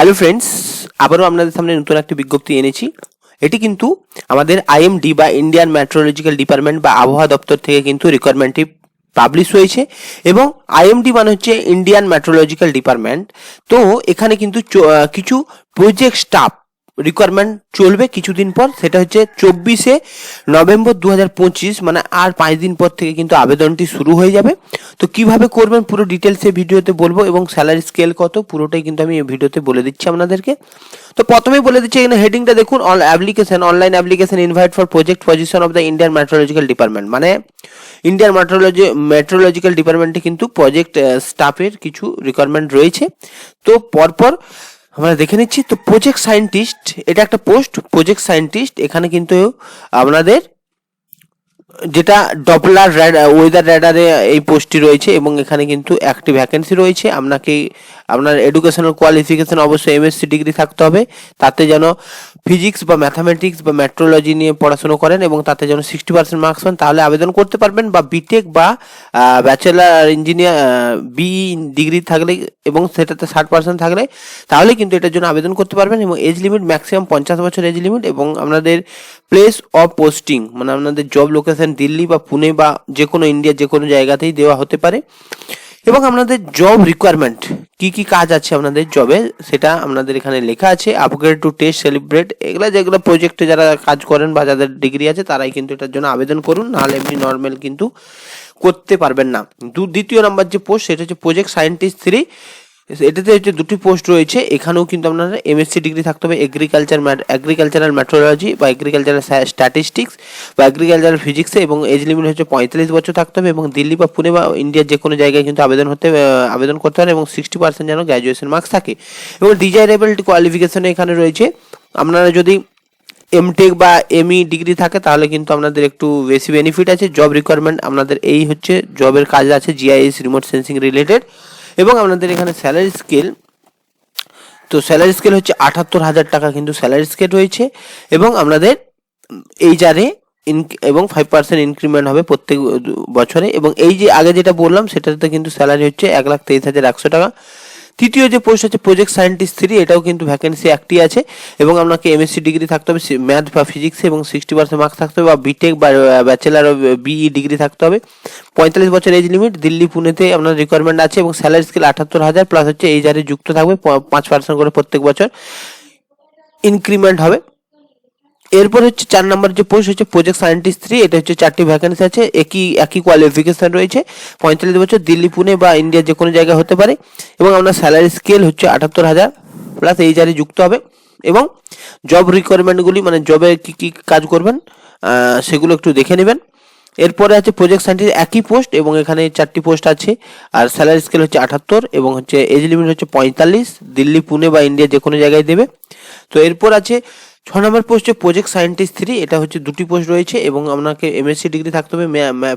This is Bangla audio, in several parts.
হ্যালো ফ্রেন্ডস আবারও আপনাদের সামনে নতুন একটি বিজ্ঞপ্তি এনেছি। এটি কিন্তু আমাদের আইএমডি বা ইন্ডিয়ান মেট্রোলজিক্যাল ডিপার্টমেন্ট বা আবহাওয়া দপ্তর থেকে কিন্তু রিকোয়ারমেন্টটি পাবলিশ হয়েছে এবং আইএমডি মানে হচ্ছে ইন্ডিয়ান মেট্রোলজিক্যাল ডিপার্টমেন্ট তো এখানে কিন্তু কিছু প্রজেক্ট স্টাফ রিকোয়ারমেন্ট চলবে কিছুদিন পর, সেটা হচ্ছে চব্বিশে নভেম্বর দু পঁচিশ মানে আর পাঁচ দিন পর থেকে কিন্তু আবেদনটি শুরু হয়ে যাবে। তো কীভাবে করবেন পুরো ডিটেলসে ভিডিওতে বলব এবং স্যালারি স্কেল কত, পুরোটাই কিন্তু আমি এই ভিডিওতে বলে দিচ্ছি আপনাদেরকে। তো প্রথমেই বলে দিচ্ছি এখানে হেডিংটা দেখুন all application online application invite for project position of the Indian metrological department মানে ইন্ডিয়ান মেট্রোলজি মেট্রোলজিক্যাল ডিপার্টমেন্টে কিন্তু প্রজেক্ট স্টাফের কিছু রিকোয়ারমেন্ট রয়েছে। তো পরপর আমরা দেখে নিচ্ছি, তো প্রজেক্ট সায়েন্টিস্ট এটা একটা পোস্ট প্রজেক্ট সায়েন্টিস্ট এখানে কিন্তু আপনাদের যেটা ডপলার ওয়েদার র্যাডারে এই পোস্টটি রয়েছে এবং এখানে কিন্তু একটি ভ্যাকেন্সি রয়েছে। আপনাকে, আপনার এডুকেশনাল কোয়ালিফিকেশন অবশ্যই এমএসসি ডিগ্রি থাকতে হবে। তাতে যেন ফিজিক্স বা ম্যাথামেটিক্স বা মেট্রোলজি নিয়ে পড়াশুনো করেন এবং তাতে যেন সিক্সটি পার্সেন্ট মার্কস পান, তাহলে আবেদন করতে পারবেন বা বিটেক বা ব্যাচেলার ইঞ্জিনিয়ার বি ডিগ্রি থাকলে এবং সেটাতে ষাট পার্সেন্ট থাকলে, তাহলে কিন্তু এটার জন্য আবেদন করতে পারবেন এবং এজ লিমিট ম্যাক্সিমাম পঞ্চাশ বছর এজ লিমিট এবং আপনাদের প্লেস অফ পোস্টিং মানে আপনাদের জব লোকেশন দিল্লি বা পুনে বা যে কোনো ইন্ডিয়ার যে কোনো জায়গাতেই দেওয়া হতে পারে। এবং আপনাদের জব রিকোয়ারমেন্ট কি কি কাজ আছে আপনাদের জবে সেটা আপনাদের এখানে লেখা আছে। আপগ্রেড টু টেস্ট সেলিব্রেট এগুলো যেগুলো প্রজেক্টে যারা কাজ করেন বা যাদের ডিগ্রি আছে, তারাই কিন্তু এটার জন্য আবেদন করুন। নাহলে এমনি নর্মাল কিন্তু করতে পারবেন না। দ্বিতীয় নাম্বার যে পোস্ট সেটা হচ্ছে প্রজেক্ট সায়েন্টিস্ট থ্রি এটাতে হচ্ছে দুটি পোস্ট রয়েছে। এখানেও কিন্তু আপনার এমএসসি ডিগ্রি থাকতে হবে এগ্রিকালচার এগ্রিকালচারাল মেট্রোলজি বা এগ্রিকালচারাল স্ট্যাটিস্টিক্স বা এগ্রিকালচারাল ফিজিক্সে এবং এজ লিমিট হচ্ছে পঁয়তাল্লিশ বছর থাকতে হবে এবং দিল্লি বা পুনে বা ইন্ডিয়ার যে কোনো জায়গায় কিন্তু আবেদন হতে আবেদন করতে হবে এবং সিক্সটি পার্সেন্ট যেন গ্র্যাজুয়েশন মার্কস থাকে। এবং ডিজাইরেবল কোয়ালিফিকেশনে এখানে রয়েছে, আপনারা যদি এমটেক বা এমই ডিগ্রি থাকে তাহলে কিন্তু আপনাদের একটু বেশি বেনিফিট আছে। জব রিকোয়ারমেন্ট আপনাদের এই হচ্ছে জবের কাজ আছে জিআইএস রিমোট সেন্সিং রিলেটেড এবং আপনাদের এখানে স্যালারি স্কেল তো স্যালারি স্কেল হচ্ছে আটাত্তর হাজার টাকা কিন্তু স্যালারি স্কেল রয়েছে এবং আপনাদের এই জারে এবং ফাইভ পার্সেন্ট ইনক্রিমেন্ট হবে প্রত্যেক বছরে এবং এই যে আগে যেটা বললাম সেটাতে কিন্তু স্যালারি হচ্ছে এক লাখ তেইশ হাজার একশো টাকা। তৃতীয় যে পোস্ট আছে প্রজেক্ট সায়েন্টিস্ট থ্রি এটাও কিন্তু ভ্যাকেন্সি একটি আছে এবং আপনাকে এমএসসি ডিগ্রি থাকতে হবে ম্যাথ বা ফিজিক্সে এবং সিক্সটি পার্সেন্ট মার্কস থাকতে হবে বা বিটেক বা ব্যাচেলার বিই ডিগ্রি থাকতে হবে। পঁয়তাল্লিশ বছর এজ লিমিট দিল্লি, পুনেতে আপনার রিকোয়ারমেন্ট আছে এবং স্যালারি স্কেল আটাত্তর হাজার প্লাস হচ্ছে এই যারে যুক্ত থাকবে পাঁচ পার্সেন্ট করে প্রত্যেক বছর। ইনক্রিমেন্ট হবে। এরপর হচ্ছে চার নম্বর যে পোস্ট হচ্ছে প্রজেক্ট সায়েন্টিস্ট থ্রি এটা হচ্ছে চারটি ভ্যাকেন্সি আছে, একই একই কোয়ালিফিকেশন রয়েছে। পঁয়তাল্লিশ বছর দিল্লি, পুনে বা ইন্ডিয়ার যে কোনো জায়গায় হতে পারে। এবং আপনার স্যালারি স্কেল হচ্ছে আটাত্তর হাজার প্লাস এই জারি যুক্ত হবে। এবং জব রিকোয়ারমেন্টগুলি মানে জবে কি কি কাজ করবেন সেগুলো একটু দেখে নেবেন। এরপরে আছে প্রজেক্ট সায়েন্টিস্ট একই পোস্ট এবং এখানে চারটি পোস্ট আছে। আর স্যালারি স্কেল হচ্ছে আটাত্তর, এবং হচ্ছে এজ লিমিট হচ্ছে পঁয়তাল্লিশ, দিল্লি, পুনে বা ইন্ডিয়া যে কোনো জায়গায় দেবে। তো এরপর আছে ছ নম্বর পোস্টে প্রজেক্ট সায়েন্টিস্ট থ্রি এটা হচ্ছে দুটি পোস্ট রয়েছে এবং আপনাকে এমএসসি ডিগ্রি থাকতে হবে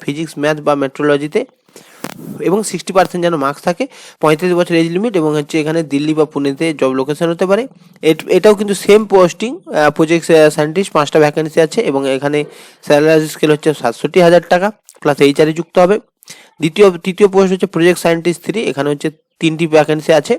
ফিজিক্স ম্যাথ বা মেট্রোলজিতে এবং সিক্সটি পার্সেন্ট যেন মার্কস থাকে, পঁয়ত্রিশ বছর এজ লিমিট এবং হচ্ছে এখানে দিল্লি বা পুনেতে জব লোকেশন হতে পারে। এট- এটাও কিন্তু সেম পোস্টিং প্রজেক্ট সায়েন্টিস্ট পাঁচটা ভ্যাকেন্সি আছে এবং এখানে স্যালারি স্কেল হচ্ছে সাতষট্টি হাজার টাকা প্লাস এইচআরই যুক্ত হবে। দ্বিতীয়, তৃতীয় পোস্ট হচ্ছে প্রজেক্ট সায়েন্টিস্ট থ্রি এখানে হচ্ছে তিনটি ভ্যাকেন্সি আছে।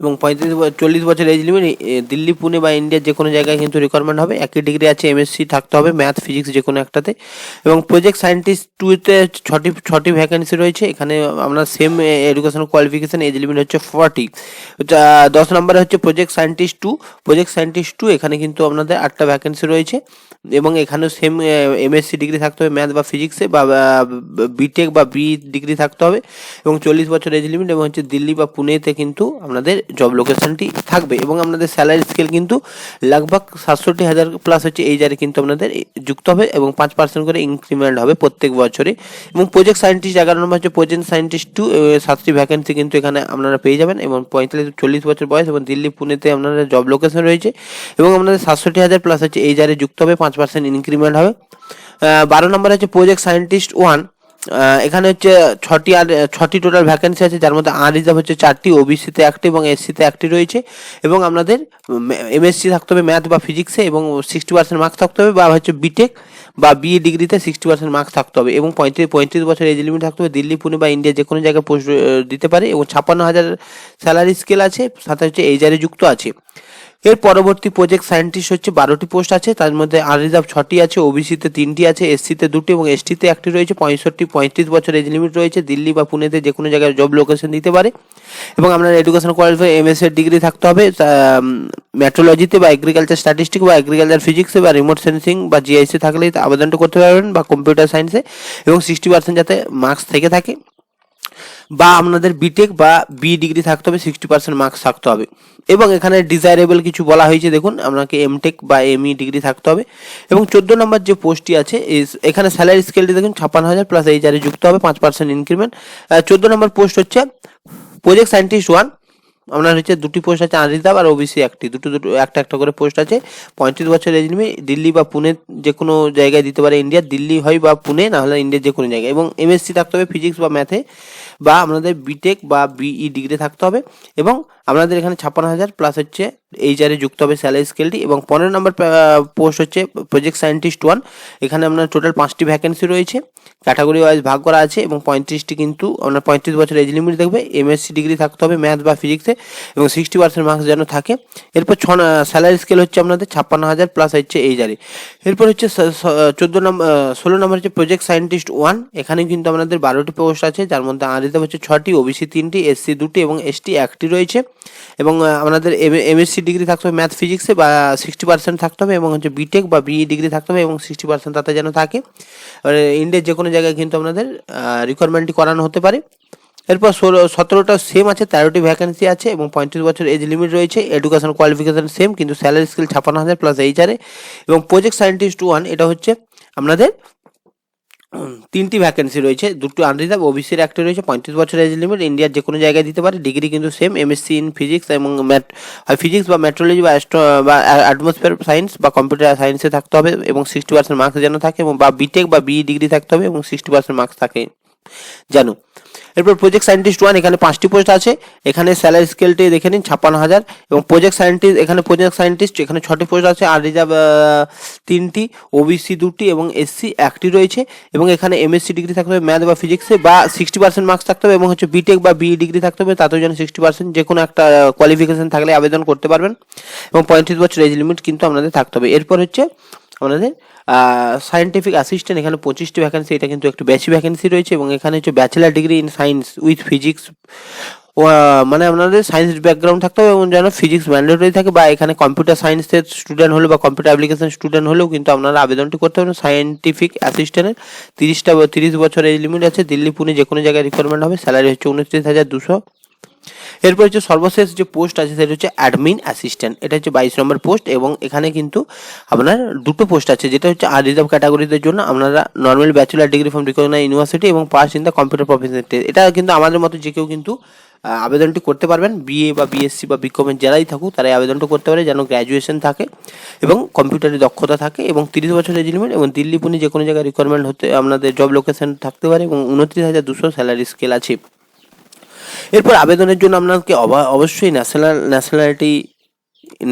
এবং পঁয়ত্রিশ চল্লিশ বছর এজ লিমিট দিল্লি, পুনে বা ইন্ডিয়ার যে কোনো জায়গায় কিন্তু রিকোয়ারমেন্ট হবে। একই ডিগ্রি আছে এমএসসি থাকতে হবে ম্যাথ ফিজিক্স যে কোনো একটাতে। এবং প্রজেক্ট সায়েন্টিস্ট টুতে ছটি ছটি ভ্যাকেন্সি রয়েছে। এখানে আপনার same education qualification age limit হচ্ছে ফর্টি দশ নম্বরে হচ্ছে project scientist two project scientist two এখানে কিন্তু আপনাদের আটটা ভ্যাকেন্সি রয়েছে। এবং এখানেও সেম এমএসসি ডিগ্রি থাকতে হবে ম্যাথ বা ফিজিক্সে বা বিটেক বা বি ডিগ্রি থাকতে হবে। এবং চল্লিশ বছর এজ লিমিট এবং হচ্ছে দিল্লি বা পুনেতে কিন্তু আপনাদের জব লোকেশনটি থাকবে এবং আপনাদের স্যালারি স্কেল কিন্তু লাগভাগ সাতষট্টি হাজার প্লাস হচ্ছে এই জারে কিন্তু আপনাদের যুক্ত হবে এবং পাঁচ পার্সেন্ট করে ইনক্রিমেন্ট হবে প্রত্যেক বছরে। এবং প্রজেক্ট সায়েন্টিস্ট এগারো নম্বর হচ্ছে প্রজেক্ট সায়েন্টিস্ট টু সাতটি ভ্যাকেন্সি কিন্তু এখানে আপনারা পেয়ে যাবেন এবং পঁয়তাল্লিশ, চল্লিশ বছর বয়স এবং দিল্লি, পুনেতে আপনাদের জব লোকেশন রয়েছে এবং আপনাদের সাতষট্টি হাজার প্লাস হচ্ছে এই জারে যুক্ত হবে, পাঁচ পার্সেন্ট ইনক্রিমেন্ট হবে। বারো নম্বর হচ্ছে প্রজেক্ট সায়েন্টিস্ট ওয়ান এখানে হচ্ছে ছটি আর, ছটি টোটাল ভ্যাকেন্সি আছে, যার মধ্যে আন রিজার্ভ হচ্ছে চারটি ওবিসিতে একটি এবং এসসিতে একটি রয়েছে। এবং আপনাদের এমএসসি থাকতে হবে ম্যাথ বা ফিজিক্সে এবং সিক্সটি পার্সেন্ট মার্কস থাকতে হবে, বা হচ্ছে বিটেক বা বিএ ডিগ্রিতে সিক্সটি পার্সেন্ট মার্কস থাকতে হবে। এবং পঁয়ত্রিশ পঁয়ত্রিশ বছর এজ লিমিট থাকতে হবে, দিল্লি, পুনে বা ইন্ডিয়া যে কোনো জায়গায় পোস্ট দিতে পারে। এবং ছাপ্পান্ন হাজার স্যালারি স্কেল আছে, সাথে হচ্ছে এইজারে যুক্ত আছে। এর পরবর্তী প্রজেক্ট সায়েন্টিস্ট হচ্ছে বারোটি পোস্ট আছে, তার মধ্যে আনরিজার্ভ ছটি আছে ওবিসিতে তিনটি আছে এসসিতে দুটি এবং এসটিতে একটি রয়েছে, পঁয়ষট্টি, পঁয়ত্রিশ বছর এজ লিমিট রয়েছে, দিল্লি বা পুনেতে যে কোনো জায়গায় জব লোকেশন দিতে পারে। এবং আপনার এডুকেশন কোয়ালিফাই এম এস এর ডিগ্রি থাকতে হবে মেট্রোলজিতে বা এগ্রিকালচার স্ট্যাটিস্টিক বা এগ্রিকালচার ফিজিক্সে বা রিমোট সেন্সিং বা জিআইসি থাকলেই তা আবেদনটা করতে পারবেন বা কম্পিউটার সায়েন্সে এবং সিক্সটি পার্সেন্ট যাতে মার্কস থেকে থাকে। বা আপনাদের বিটেক বা বি ডিগ্রি থাকতে হবে সিক্সটি পার্সেন্ট মার্কস থাকতে হবে। এবং এখানে ডিজায়ারেবল কিছু বলা হয়েছে, দেখুন, আপনাকে এমটেক বা এমই ডিগ্রি থাকতে হবে। এবং চোদ্দ নম্বর যে পোস্টটি আছে এখানে স্যালারি স্কেলটি দেখুন, ছাপ্পান্ন হাজার প্লাস এই জারে যুক্ত হবে, পাঁচ পার্সেন্ট ইনক্রিমেন্ট চোদ্দ নম্বর পোস্ট হচ্ছে প্রজেক্ট সায়েন্টিস্ট ওয়ান আপনার হচ্ছে দুটি পোস্ট আছে আনরিজার্ভ আর ওবিসি একটি। দুটো দুটো, একটা একটা করে পোস্ট আছে। পঁয়ত্রিশ বছর এজ লিমিট দিল্লি বা পুনে যে কোনো জায়গায় দিতে পারে ইন্ডিয়ার দিল্লি হয় বা পুনে, না হলে ইন্ডিয়ার যে কোনো জায়গায়। এবং এমএসসি থাকতে হবে ফিজিক্স বা ম্যাথে বা আপনাদের বিটেক বা বিই ডিগ্রি থাকতে হবে এবং আপনাদের এখানে ছাপ্পান্ন হাজার প্লাস হচ্ছে এইচআরে যুক্ত হবে স্যালারি স্কেলটি এবং পনেরো নম্বর পোস্ট হচ্ছে প্রজেক্ট সায়েন্টিস্ট ওয়ান এখানে আপনার টোটাল পাঁচটি ভ্যাকেন্সি রয়েছে। ক্যাটাগরি ওয়াইজ ভাগ করা আছে এবং পঁয়ত্রিশটি কিন্তু আপনার পঁয়ত্রিশ বছর এজ লিমিট দেখবে এমএসসি ডিগ্রি থাকতে হবে ম্যাথ বা ফিজিক্সে এবং সিক্সটি পার্সেন্ট মার্কস যেন থাকে। এরপর ছ স্যালারি স্কেল হচ্ছে আপনাদের ছাপ্পান্ন হাজার প্লাস হচ্ছে এইচআরে এরপর হচ্ছে চোদ্দ নম্বর ষোলো নম্বর হচ্ছে প্রজেক্ট সায়েন্টিস্ট ওয়ান এখানে কিন্তু আপনাদের বারোটি পোস্ট আছে, যার মধ্যে আরিতে হচ্ছে ছটি ওবিসি তিনটি এসসি দুটি এবং এসটি একটি রয়েছে। এবং আপনাদের এমএসসি ডিগ্রি থাকতে হবে ম্যাথ ফিজিক্সে বা সিক্সটি পার্সেন্ট থাকতে হবে এবং হচ্ছে বিটেক বা বিই ডিগ্রি থাকতে হবে এবং সিক্সটি পার্সেন্ট তাতে যেন থাকে। এবারে ইন্ডিয়ার যে কোনো জায়গায় কিন্তু আপনাদের রিকোয়ারমেন্টটি করানো হতে পারে। এরপর ষোলো, সতেরোটা সেম আছে, তেরোটি ভ্যাকেন্সি আছে এবং পঁয়ত্রিশ বছর এজ লিমিট রয়েছে। এডুকেশন কোয়ালিফিকেশন সেম কিন্তু স্যালারি স্কেল ছাপ্পান্ন হাজার প্লাস এইচআরে এবং প্রজেক্ট সায়েন্টিস্ট ওয়ান এটা হচ্ছে আপনাদের তিনটি ভ্যাকেন্সি রয়েছে, দুটো আনরিজার্ভ ওবিসির একটা রয়েছে, পঁয়ত্রিশ বছর এজ লিমিট ইন্ডিয়ার যে কোনো জায়গায় দিতে পারে ডিগ্রি কিন্তু সেম এমএসসি ইন ফিজিক্স এবং ম্যাট ফিজিক্স বা মেট্রোলজি বা অ্যাস্ট্রো বা অ্যাটমসফিয়ার সায়েন্স বা কম্পিউটার সায়েন্সে থাকতে হবে এবং সিক্সটি পার্সেন্ট মার্কস যেন থাকে এবং বা বিটেক বা বিই ডিগ্রি থাকতে হবে এবং সিক্সটি পার্সেন্ট মার্কস থাকে। জানো। এরপর প্রজেক্ট সায়েন্টিস্ট ওয়ান এখানে পাঁচটি পোস্ট আছে। এখানে স্যালারি স্কেলটি দেখে নিন, ছাপ্পান্ন হাজার। এবং প্রজেক্ট সায়েন্টিস্ট এখানে প্রজেক্ট সায়েন্টিস্ট এখানে ছটি পোস্ট আছে। আর রিজার্ভ তিনটি ওবিসি দুটি এবং এসসি একটি রয়েছে। এবং এখানে এমএসসি ডিগ্রি থাকতে হবে ম্যাথ বা ফিজিক্সে বা সিক্সটি পার্সেন্ট মার্কস থাকতে হবে এবং হচ্ছে বিটেক বা বিই ডিগ্রি থাকতে হবে। তাতেও যেন সিক্সটি পার্সেন্ট যে কোনো একটা কোয়ালিফিকেশন থাকলে আবেদন করতে পারবেন। এবং পঁয়ত্রিশ বছর এজ লিমিট কিন্তু আপনাদের থাকতে হবে। এরপর হচ্ছে আপনাদের সায়েন্টিফিক অ্যাসিস্ট্যান্ট এখানে পঁচিশটি ভ্যাকেন্সি এটা কিন্তু একটু বেশি ভ্যাকেন্সি রয়েছে এবং এখানে হচ্ছে bachelor degree in science with physics মানে আপনাদের সায়েন্স ব্যাকগ্রাউন্ড থাকতে হবে এবং যেন ফিজিক্স ম্যান্ডেটরি থাকে বা এখানে কম্পিউটার সায়েন্সের স্টুডেন্ট হলে বা কম্পিউটার অ্যাপ্লিকেশন স্টুডেন্ট হলেও কিন্তু আপনারা আবেদনটি করতে পারেন। সায়েন্টিফিক অ্যাসিস্ট্যান্টের তিরিশটা তিরিশ বছর এজ লিমিট আছে। দিল্লি, পুনে যে কোনো জায়গায় রিকোয়ারমেন্ট হবে। স্যালারি হচ্ছে উনত্রিশ হাজার দুশো। এরপর হচ্ছে সর্বশেষ যে পোস্ট আছে, সেটা হচ্ছে অ্যাডমিন অ্যাসিস্ট্যান্ট এটা হচ্ছে বাইশ নম্বর পোস্ট এবং এখানে কিন্তু আপনার দুটো পোস্ট আছে, যেটা হচ্ছে আর রিজার্ভ ক্যাটাগরিদের জন্য। আপনারা normal bachelor degree from recognise university এবং pass in the computer profession এটা কিন্তু আমাদের মতো যে কেউ কিন্তু আবেদনটি করতে পারবেন। বিএ বা বিএসসি বা বিকমের যারাই থাকুক, তারাই আবেদনটা করতে পারে যেন গ্র্যাজুয়েশন থাকে এবং কম্পিউটারে দক্ষতা থাকে এবং তিরিশ বছরের এজ লিমিট এবং দিল্লি পুনে যে কোনো জায়গায় রিকোয়ারমেন্ট হতে, আপনাদের জব লোকেশন থাকতে পারে এবং উনত্রিশ হাজার দুশো স্যালারি স্কেল আছে। এরপর আবেদনের জন্য আপনাকে অবশ্যই ন্যাশনাল ন্যাশনালিটি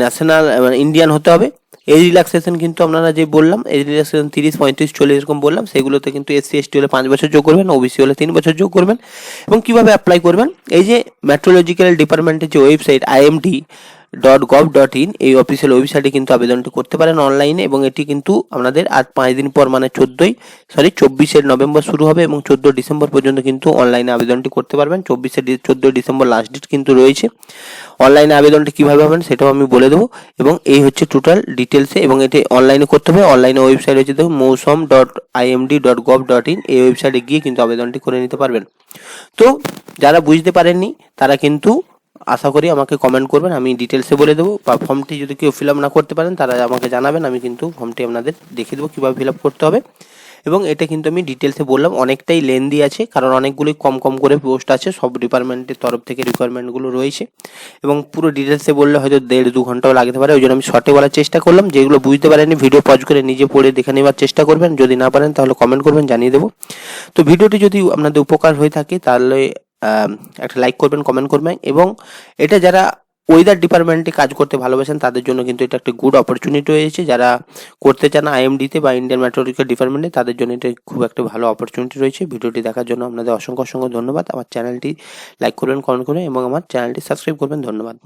ন্যাশনাল মানে ইন্ডিয়ান হতে হবে। এই রিল্যাক্সেশন কিন্তু আপনারা যে বললাম, এই রিল্যাক্সেশন তিরিশ, পঁয়ত্রিশ, চল্লিশ এরকম বললাম, সেগুলোতে কিন্তু এসসি এসটি হলে পাঁচ বছর যোগ করবেন ওবিসি হলে তিন বছর যোগ করবেন। এবং কীভাবে অ্যাপ্লাই করবেন? এই যে মেট্রোলজিক্যাল ডিপার্টমেন্টের যে website IMD dot gov dot in এই অফিসিয়াল ওয়েবসাইটে কিন্তু আবেদনটি করতে পারেন অনলাইনে এবং এটি কিন্তু আপনাদের আজ পাঁচ দিন পর মানে চোদ্দোই সরি চব্বিশে নভেম্বর শুরু হবে এবং চোদ্দ ডিসেম্বর পর্যন্ত কিন্তু অনলাইনে আবেদনটি করতে পারবেন। চব্বিশে চোদ্দোই ডিসেম্বর লাস্ট ডেট কিন্তু রয়েছে। অনলাইনে আবেদনটি কীভাবে হবেন সেটাও আমি বলে দেবো এবং এই হচ্ছে টোটাল ডিটেলসে এবং এটি অনলাইনে করতে হবে। অনলাইনে ওয়েবসাইট হচ্ছে দেখুন Mausam dot IMD dot gov dot in এই ওয়েবসাইটে গিয়ে কিন্তু আবেদনটি করে নিতে পারবেন। তো যারা বুঝতে পারেননি, তারা কিন্তু আশা করি আমাকে কমেন্ট করবেন, আমি ডিটেলসে বলে দেবো। বা ফর্মটি যদি কেউ ফিল আপ না করতে পারেন, তারা আমাকে জানাবেন, আমি কিন্তু ফর্মটি আপনাদের দেখিয়ে দেবো কীভাবে ফিল আপ করতে হবে। এবং এটা কিন্তু আমি ডিটেলসে বললাম, অনেকটাই লেন্দি আছে, কারণ অনেকগুলোই কম কম করে পোস্ট আছে, সব ডিপার্টমেন্টের তরফ থেকে রিকোয়ারমেন্টগুলো রয়েছে। এবং পুরো ডিটেলসে বললে হয়তো দেড় দু ঘন্টাও লাগতে পারে, ওই জন্য আমি শর্টে বলার চেষ্টা করলাম। যেগুলো বুঝতে পারেনি ভিডিও পজ করে নিজে পড়ে দেখে নেওয়ার চেষ্টা করবেন। যদি না পারেন, তাহলে কমেন্ট করবেন, জানিয়ে দেবো। তো ভিডিওটি যদি আপনাদের উপকার হয়ে থাকে, তাহলে একটা লাইক করবেন কমেন্ট করবেন এবং এটা যারা ওয়েদার ডিপার্টমেন্টে কাজ করতে ভালোবাসেন, তাদের জন্য কিন্তু এটা একটা গুড অপরচুনিটি রয়েছে। যারা করতে চান আইএমডিতে বা ইন্ডিয়ান মেট্রোলজিক্যাল ডিপার্টমেন্টে তাদের জন্য এটা খুব একটা ভালো অপরচুনিটি রয়েছে। ভিডিওটি দেখার জন্য আপনাদের অসংখ্য অসংখ্য ধন্যবাদ। আমার চ্যানেলটি লাইক করবেন কমেন্ট করবেন এবং আমার চ্যানেলটি সাবস্ক্রাইব করবেন। ধন্যবাদ।